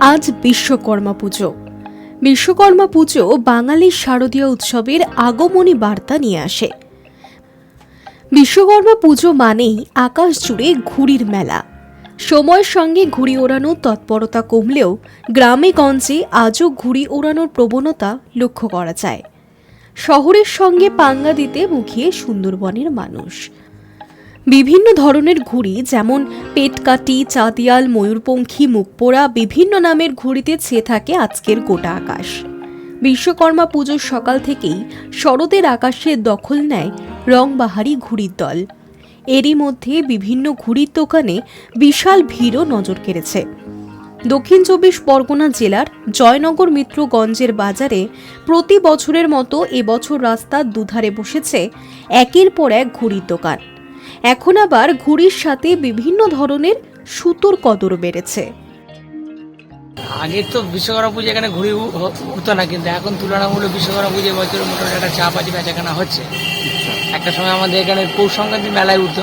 আজ বিশ্বকর্মা পুজো। বিশ্বকর্মা পুজো বাঙালির শারদীয় উৎসবের আগমনী বার্তা নিয়ে আসে। বিশ্বকর্মা পুজো মানেই আকাশ জুড়ে ঘুড়ির মেলা। সময়ের সঙ্গে ঘুড়ি ওড়ানোর তৎপরতা কমলেও গ্রামে গঞ্জে আজও ঘুড়ি ওড়ানোর প্রবণতা লক্ষ্য করা যায়। শহরের সঙ্গে পাঙ্গা দিতে মুখিয়ে সুন্দরবনের মানুষ। বিভিন্ন ধরনের ঘুড়ি, যেমন পেটকাটি চাঁদিয়াল, ময়ূরপঙ্খী, মুখপোড়া, বিভিন্ন নামের ঘুড়িতে ছেয়ে থাকে আজকের গোটা আকাশ। বিশ্বকর্মা পুজোর সকাল থেকেই শরতের আকাশে দখল নেয় রংবাহারি ঘুড়ির দল। এরই মধ্যে বিভিন্ন ঘুড়ির দোকানে বিশাল ভিড়ও নজর কেড়েছে। দক্ষিণ চব্বিশ পরগনা জেলার জয়নগর মিত্রগঞ্জের বাজারে প্রতি বছরের মতো এবছর রাস্তার দুধারে বসেছে একের পর এক ঘুড়ির দোকান। এখন আবার ঘুড়ির সাথে বিভিন্ন ধরনের সুতোর কদর বেড়েছে। আগে তো বিশ্বকর্মা পুজো এখানে ঘুরে হতো না কিন্তু এখন তুলনামূলক বিশ্বকর্মা পুজো বছর মোটামুটি একটা চাপ আছে বেচাকেনা হচ্ছে। একটা সময় আমাদের এখানে পৌষ সংক্রান্তির মেলায় উঠতো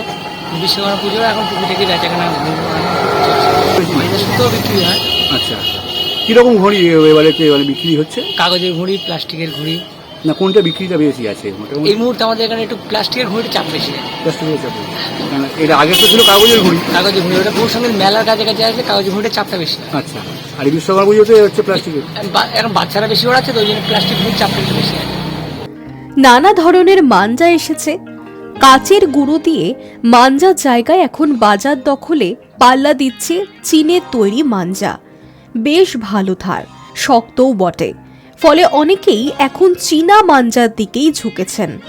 বিশ্বকর্মা পুজো এখন টুকিটাকি বেচাকেনা সুতো বিক্রি হয়। আচ্ছা। কীরকম ঘড়ি এবারে এবারে বিক্রি হচ্ছে? কাগজের ঘুড়ি প্লাস্টিকের ঘুড়ি। না কোনটা বিক্রিটা বেশি আছে? মোটামুটি? এই মুহূর্তে আমাদের এখানে একটু প্লাস্টিকের ঘুড়ির চাপ বেশি। প্লাস্টিকের চাপে এটা আগে তো ছিল কাগজের ঘড়ি। কাগজের ঘুড়ি ওটা পৌষ সংক্রান্তি মেলার কাছে কাছে আছে কাগজের ঘুড়ির চাপটা বেশি। আচ্ছা আর এই বিশ্বকর্মা পুজোতে হচ্ছে প্লাস্টিকের। এখন বাচ্চারা বেশি ওড়াচ্ছে তো ওই জন্য প্লাস্টিক ঘুড়ির চাপটা একটু বেশি আছে। নানা ধরনের মাঞ্জা এসেছে। কাচের গুঁড়ো দিয়ে মাঞ্জার জায়গায় এখন বাজার দখলে পাল্লা দিচ্ছে চীনের তৈরি মাঞ্জা। বেশ ভালো ধার শক্তও বটে। ফলে অনেকেই এখন চীনা মাঞ্জার দিকেই ঝুঁকেছেন।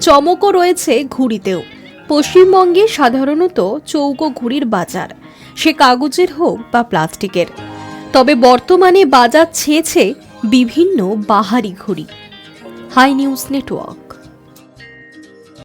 চমকও রয়েছে ঘুড়িতেও। পশ্চিমবঙ্গে সাধারণত চৌকো ঘুড়ির বাজার, সে কাগজের হোক বা প্লাস্টিকের। তবে বর্তমানে বাজার ছেয়েছে বিভিন্ন বাহারি ঘুড়ি। Hi news network.